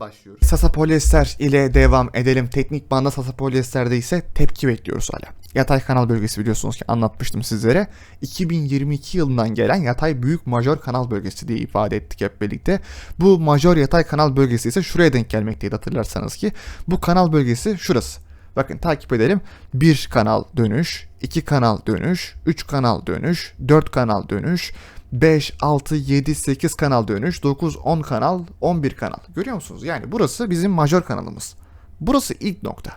başlıyoruz. Sasa polyester ile devam edelim. Teknik banda Sasa polyesterde ise tepki bekliyoruz hala. Yatay kanal bölgesi biliyorsunuz ki anlatmıştım sizlere. 2022 yılından gelen yatay büyük majör kanal bölgesi diye ifade ettik hep birlikte. Bu majör yatay kanal bölgesi ise şuraya denk gelmekteydi hatırlarsanız ki. Bu kanal bölgesi şurası. Bakın takip edelim. 1 kanal dönüş, 2 kanal dönüş, 3 kanal dönüş, 4 kanal dönüş, 5, 6, 7, 8 kanal dönüş, 9, 10 kanal, 11 kanal. Görüyor musunuz? Yani burası bizim majör kanalımız. Burası ilk nokta.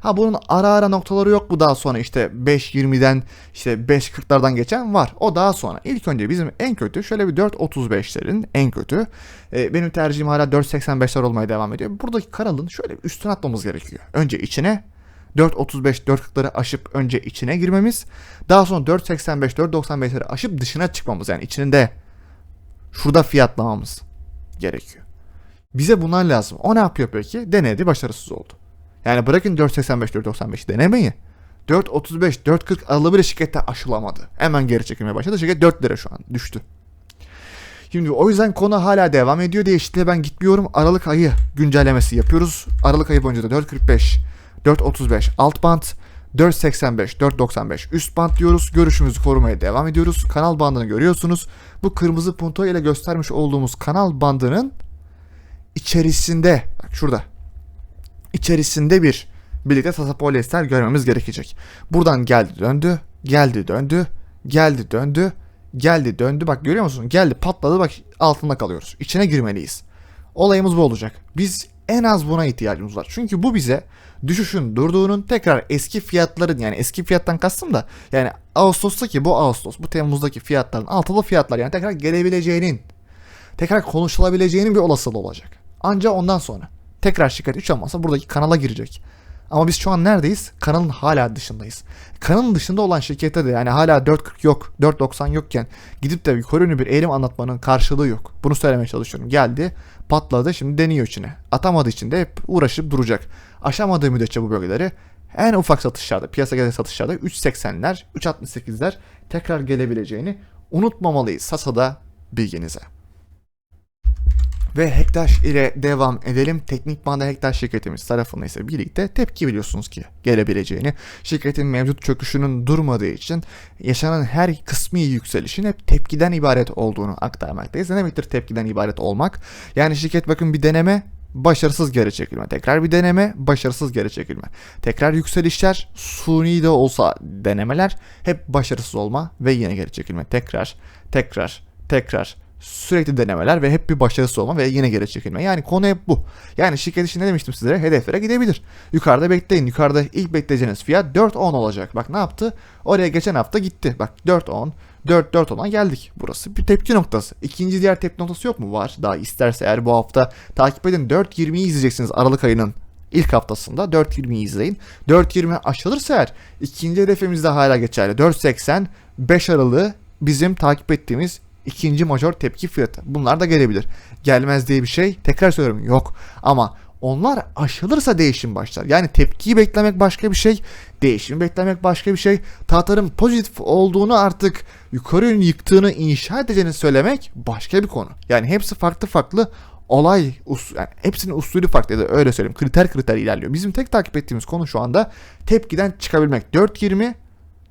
Ha bunun ara ara noktaları yok bu daha sonra işte 5.20'den işte 5.40'lardan geçen var. O daha sonra. İlk önce bizim en kötü şöyle bir 4.35'lerin en kötü. Ee, benim tercihim hala 4.85'ler olmaya devam ediyor. Buradaki kanalın şöyle üstüne atmamız gerekiyor. Önce içine 4.35 4.40'ları aşıp önce içine girmemiz. Daha sonra 4.85 4.95'leri aşıp dışına çıkmamız yani içinde şurada fiyatlamamız gerekiyor. Bize bunlar lazım. O ne yapıyor peki? Denedi başarısız oldu. Yani bırakın 4.85 4.95 denemeyi. 4.35 4.40 aralığı bile şirkette aşılamadı. Hemen geri çekilmeye başladı. Şirket 4 lira şu an düştü. Şimdi o yüzden konu hala devam ediyor. Değişikliğe ben gitmiyorum. Aralık ayı güncellemesi yapıyoruz. Aralık ayı boyunca da 4.45 4.35 alt bant, 4.85, 4.95 üst bant diyoruz. Görüşümüzü korumaya devam ediyoruz. Kanal bandını görüyorsunuz. Bu kırmızı punto ile göstermiş olduğumuz kanal bandının içerisinde, bak şurada, içerisinde bir birlikte Tata polyester görmemiz gerekecek. Buradan geldi döndü, geldi döndü, geldi döndü, geldi döndü. Bak görüyor musun? Geldi patladı bak altında kalıyoruz. İçine girmeliyiz. Olayımız bu olacak. Biz en az buna ihtiyacımız var. Çünkü bu bize düşüşün durduğunun tekrar eski fiyatların yani eski fiyattan kastım da yani Ağustos'taki bu Ağustos bu Temmuz'daki fiyatların altılı fiyatlar yani tekrar gelebileceğinin tekrar konuşulabileceğinin bir olasılığı olacak. Ancak ondan sonra tekrar şirket 3 olmazsa buradaki kanala girecek. Ama biz şu an neredeyiz? Kanalın hala dışındayız. Kanalın dışında olan şirkette de yani hala 4.40 yok, 4.90 yokken gidip de yukarı yönlü bir eğilim anlatmanın karşılığı yok. Bunu söylemeye çalışıyorum. Geldi, patladı, şimdi deniyor içine. Atamadığı için de hep uğraşıp duracak. Aşamadığı müddetçe bu bölgeleri en ufak satışlarda, piyasa genel satışlarda 3.80'ler, 3.68'ler tekrar gelebileceğini unutmamalıyız. Sasa'da bilginize. Ve Hektaş ile devam edelim. Teknik Banda Hektaş şirketimiz tarafında ise birlikte tepki biliyorsunuz ki gelebileceğini. Şirketin mevcut çöküşünün durmadığı için yaşanan her kısmi yükselişin hep tepkiden ibaret olduğunu aktarmaktayız. Ne demektir tepkiden ibaret olmak? Yani şirket bakın bir deneme başarısız geri çekilme. Tekrar bir deneme, başarısız geri çekilme. Tekrar yükselişler, suni de olsa denemeler hep başarısız olma ve yine geri çekilme. Tekrar, tekrar, tekrar sürekli denemeler ve hep bir başarısız olma ve yine geri çekilme. Yani konu hep bu. Yani şirket için ne demiştim sizlere? Hedeflere gidebilir. Yukarıda bekleyin. Yukarıda ilk bekleyeceğiniz fiyat 4.10 olacak. Bak ne yaptı? Oraya geçen hafta gitti. Bak 4.10, 4 4 10'a geldik. Burası bir tepki noktası. İkinci diğer tepki noktası yok mu? Var. Daha isterse eğer bu hafta takip edin 4.20'yi izleyeceksiniz Aralık ayının ilk haftasında 4.20'yi izleyin. 4.20 aşılırsa eğer ikinci hedefimiz de hala geçerli. 4.80 5 Aralık'ı bizim takip ettiğimiz ikinci major tepki fiyatı. Bunlar da gelebilir. Gelmez diye bir şey tekrar söylüyorum yok. Ama onlar aşılırsa değişim başlar. Yani tepkiyi beklemek başka bir şey, değişimi beklemek başka bir şey. Tahtarın pozitif olduğunu artık yukarı yönlü yıktığını inşa edeceğini söylemek başka bir konu. Yani hepsi farklı farklı olay, us yani hepsinin usulü farklı ya da öyle söyleyeyim. Kriter kriter ilerliyor. Bizim tek takip ettiğimiz konu şu anda tepkiden çıkabilmek. 4.20,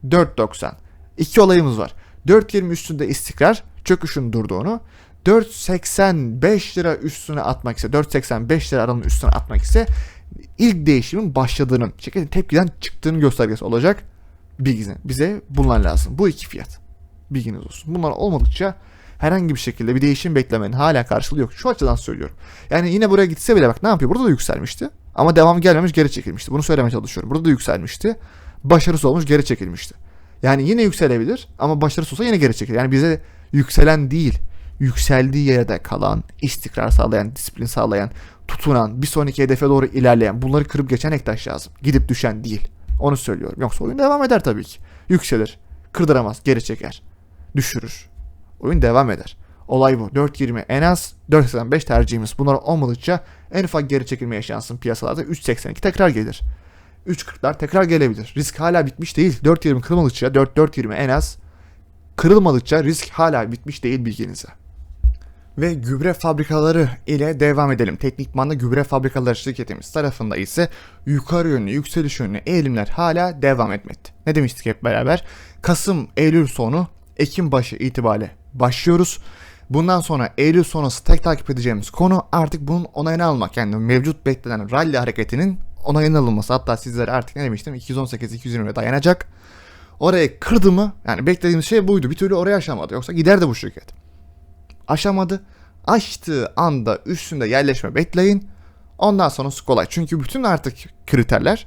4.90. İki olayımız var. 4.20 üstünde istikrar, çöküşün durduğunu, 4.85 lira üstüne atmak ise 4.85 lira aralığının üstüne atmak ise ilk değişimin başladığının, şirketin tepkiden çıktığının göstergesi olacak. Bilginize. Bize bunlar lazım. Bu iki fiyat. Bilginiz olsun. Bunlar olmadıkça herhangi bir şekilde bir değişim beklemenin hala karşılığı yok. Şu açıdan söylüyorum. Yani yine buraya gitse bile bak ne yapıyor? Burada da yükselmişti. Ama devam gelmemiş geri çekilmişti. Bunu söylemeye çalışıyorum. Burada da yükselmişti. Başarısız olmuş geri çekilmişti. Yani yine yükselebilir ama başarısız olsa yine geri çekilir. Yani bize yükselen değil, yükseldiği yerde kalan, istikrar sağlayan, disiplin sağlayan, tutunan, bir sonraki hedefe doğru ilerleyen, bunları kırıp geçen ektaş lazım. Gidip düşen değil. Onu söylüyorum. Yoksa oyun devam eder tabii ki. Yükselir, kırdıramaz, geri çeker, düşürür. Oyun devam eder. Olay bu. 4.20 en az 4.85 tercihimiz. Bunlar olmadıkça en ufak geri çekilme yaşansın piyasalarda 3.82 tekrar gelir. 3.40'lar tekrar gelebilir. Risk hala bitmiş değil. 4.20 kırılmadıkça 4.4.20 en az kırılmadıkça risk hala bitmiş değil bilginize. Ve gübre fabrikaları ile devam edelim. Teknikman'da gübre fabrikaları şirketimiz tarafında ise yukarı yönlü, yükseliş yönlü eğilimler hala devam etmekte. Ne demiştik hep beraber? Kasım, Eylül sonu, Ekim başı itibariyle başlıyoruz. Bundan sonra Eylül sonrası tek takip edeceğimiz konu artık bunun onayını almak. Yani mevcut beklenen rally hareketinin onayını alınması. Hatta sizlere artık ne demiştim 218-220'ye dayanacak. Oraya kırdı mı yani beklediğimiz şey buydu. Bir türlü oraya aşamadı. Yoksa giderdi bu şirket. Aşamadı. Açtığı anda üstünde yerleşme bekleyin. Ondan sonrası kolay. Çünkü bütün artık kriterler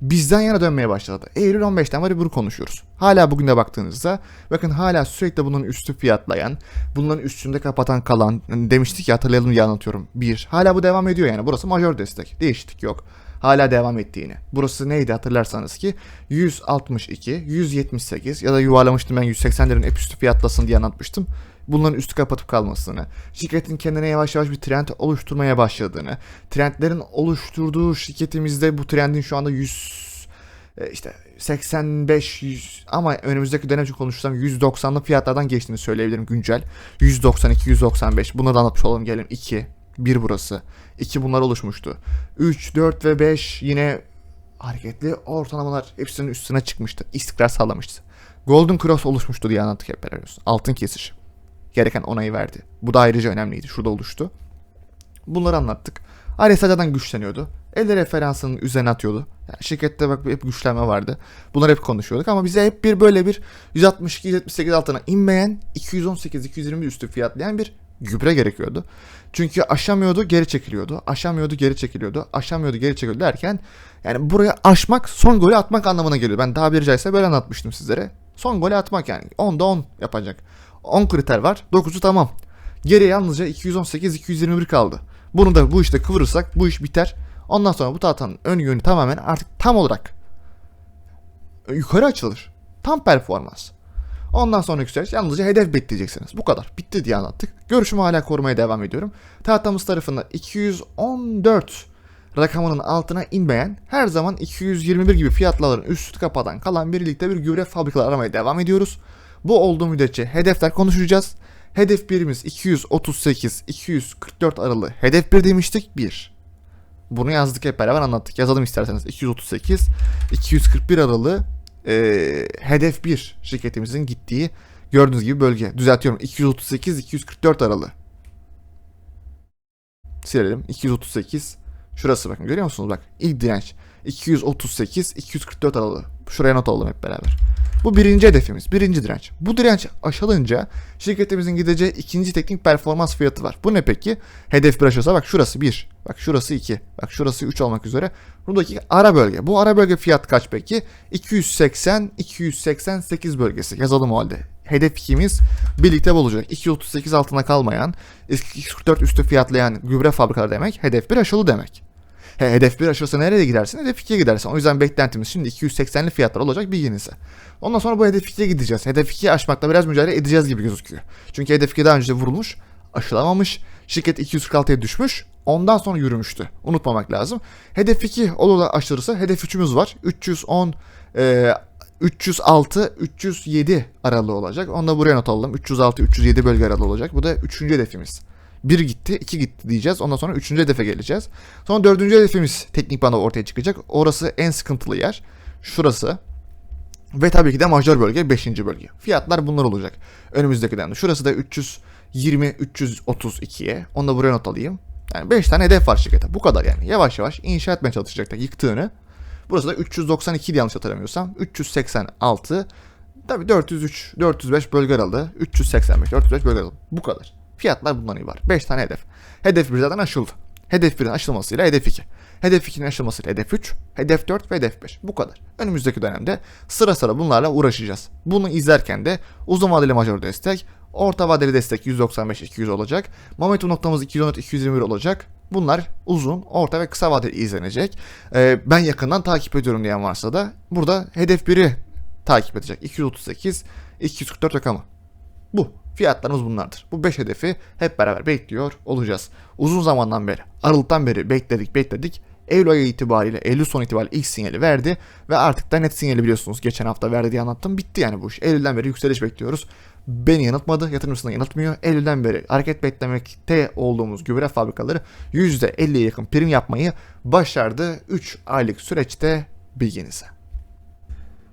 bizden yana dönmeye başladı. Eylül 15'ten beri bunu konuşuyoruz. Hala bugün de baktığınızda bakın hala sürekli bunun üstü fiyatlayan, bunların üstünde kapatan kalan demiştik ya hatırlayalım diye anlatıyorum. Bir. Hala bu devam ediyor yani. Burası majör destek. Değişiklik yok. Hala devam ettiğini. Burası neydi hatırlarsanız ki 162, 178 ya da yuvarlamıştım ben 180'lerin hep üstü fiyatlasın diye anlatmıştım bunların üstü kapatıp kalmasını, şirketin kendine yavaş yavaş bir trend oluşturmaya başladığını, trendlerin oluşturduğu şirketimizde bu trendin şu anda 100 e, işte 85 100 ama önümüzdeki dönem için konuşursam 190'lı fiyatlardan geçtiğini söyleyebilirim güncel. 192 195 bunları da anlatmış olalım gelin 2 1 burası. 2 bunlar oluşmuştu. 3 4 ve 5 yine hareketli ortalamalar hepsinin üstüne çıkmıştı. İstikrar sağlamıştı. Golden Cross oluşmuştu diye anlattık hep beraber. Altın kesiş gereken onayı verdi. Bu da ayrıca önemliydi. Şurada oluştu. Bunları anlattık. Zaten güçleniyordu. Elde referansının üzerine atıyordu. Yani şirkette bak hep güçlenme vardı. Bunları hep konuşuyorduk ama bize hep bir böyle bir 162-178 altına inmeyen 218-220 üstü fiyatlayan bir gübre gerekiyordu. Çünkü aşamıyordu geri çekiliyordu. Aşamıyordu geri çekiliyordu. Aşamıyordu geri çekiliyordu derken yani buraya aşmak son golü atmak anlamına geliyor. Ben daha bir caizse böyle anlatmıştım sizlere. Son golü atmak yani. 10'da 10 yapacak. 10 kriter var. 9'u tamam. Geriye yalnızca 218-221 kaldı. Bunu da bu işte kıvırırsak bu iş biter. Ondan sonra bu tahtanın ön yönü tamamen artık tam olarak yukarı açılır. Tam performans. Ondan sonra yükseliş yalnızca hedef bekleyeceksiniz. Bu kadar. Bitti diye anlattık. Görüşümü hala korumaya devam ediyorum. Tahtamız tarafında 214 rakamının altına inmeyen her zaman 221 gibi fiyatların üstü kapatan kalan birlikte bir gübre fabrikaları aramaya devam ediyoruz. Bu olduğu müddetçe hedefler konuşacağız. Hedef birimiz 238-244 aralığı hedef bir demiştik 1. Bunu yazdık hep beraber anlattık. Yazalım isterseniz 238 241 aralığı e, hedef 1 şirketimizin gittiği gördüğünüz gibi bölge. Düzeltiyorum 238 244 aralığı. Silelim 238 şurası bakın görüyor musunuz bak ilk direnç 238 244 aralığı. Şuraya not alalım hep beraber. Bu birinci hedefimiz, birinci direnç. Bu direnç aşılınca şirketimizin gideceği ikinci teknik performans fiyatı var. Bu ne peki? Hedef bir aşılsa bak şurası 1, bak şurası 2, bak şurası 3 olmak üzere. Buradaki ara bölge. Bu ara bölge fiyat kaç peki? 280-288 bölgesi. Yazalım o halde. Hedef ikimiz birlikte olacak. 238 altına kalmayan, 244 üstü fiyatlayan gübre fabrikaları demek. Hedef bir aşılı demek. He, hedef 1 aşırısı nereye gidersin? Hedef 2'ye gidersin. O yüzden beklentimiz şimdi 280'li fiyatlar olacak bilginize. Ondan sonra bu hedef 2'ye gideceğiz. Hedef 2'yi aşmakla biraz mücadele edeceğiz gibi gözüküyor. Çünkü hedef 2 daha önce vurulmuş, aşılamamış. Şirket 246'ya düşmüş. Ondan sonra yürümüştü. Unutmamak lazım. Hedef 2 olur da aşırısı. Hedef 3'ümüz var. 310 e, 306 307 aralığı olacak. Onu da buraya not alalım. 306 307 bölge aralığı olacak. Bu da 3. hedefimiz. Bir gitti, iki gitti diyeceğiz. Ondan sonra üçüncü hedefe geleceğiz. Sonra dördüncü hedefimiz teknik bana ortaya çıkacak. Orası en sıkıntılı yer. Şurası. Ve tabii ki de majör bölge 5. bölge. Fiyatlar bunlar olacak. Önümüzdeki dönemde. Şurası da 320 332'ye. Onu da buraya not alayım. Yani 5 tane hedef var şirkete. Bu kadar yani. Yavaş yavaş inşa etmeye çalışacaklar yıktığını. Burası da 392 yanlış hatırlamıyorsam. 386 Tabii 403, 405 bölge aralığı, 385, 405 bölge aralığı. Bu kadar. Fiyatlar bundan ibaret. 5 tane hedef. Hedef 1 zaten aşıldı. Hedef 1'in aşılmasıyla hedef 2. Hedef 2'nin aşılmasıyla hedef 3, hedef 4 ve hedef 5. Bu kadar. Önümüzdeki dönemde sıra sıra bunlarla uğraşacağız. Bunu izlerken de uzun vadeli majör destek, Orta vadeli destek 195-200 olacak. Momentum noktamız 214-221 olacak. Bunlar uzun, orta ve kısa vadeli izlenecek. Ee, ben yakından takip ediyorum diyen varsa da burada hedef 1'i takip edecek. 238, 244 rakamı. Bu. Fiyatlarımız bunlardır. Bu 5 hedefi hep beraber bekliyor olacağız. Uzun zamandan beri, Aralık'tan beri bekledik bekledik. Eylül ayı itibariyle, Eylül son itibariyle ilk sinyali verdi ve artık da net sinyali biliyorsunuz. Geçen hafta verdi diye anlattım. Bitti yani bu iş. Eylül'den beri yükseliş bekliyoruz. Beni yanıltmadı, yatırımcısını yanıltmıyor. Eylül'den beri hareket beklemekte olduğumuz gübre fabrikaları %50'ye yakın prim yapmayı başardı 3 aylık süreçte bilginize.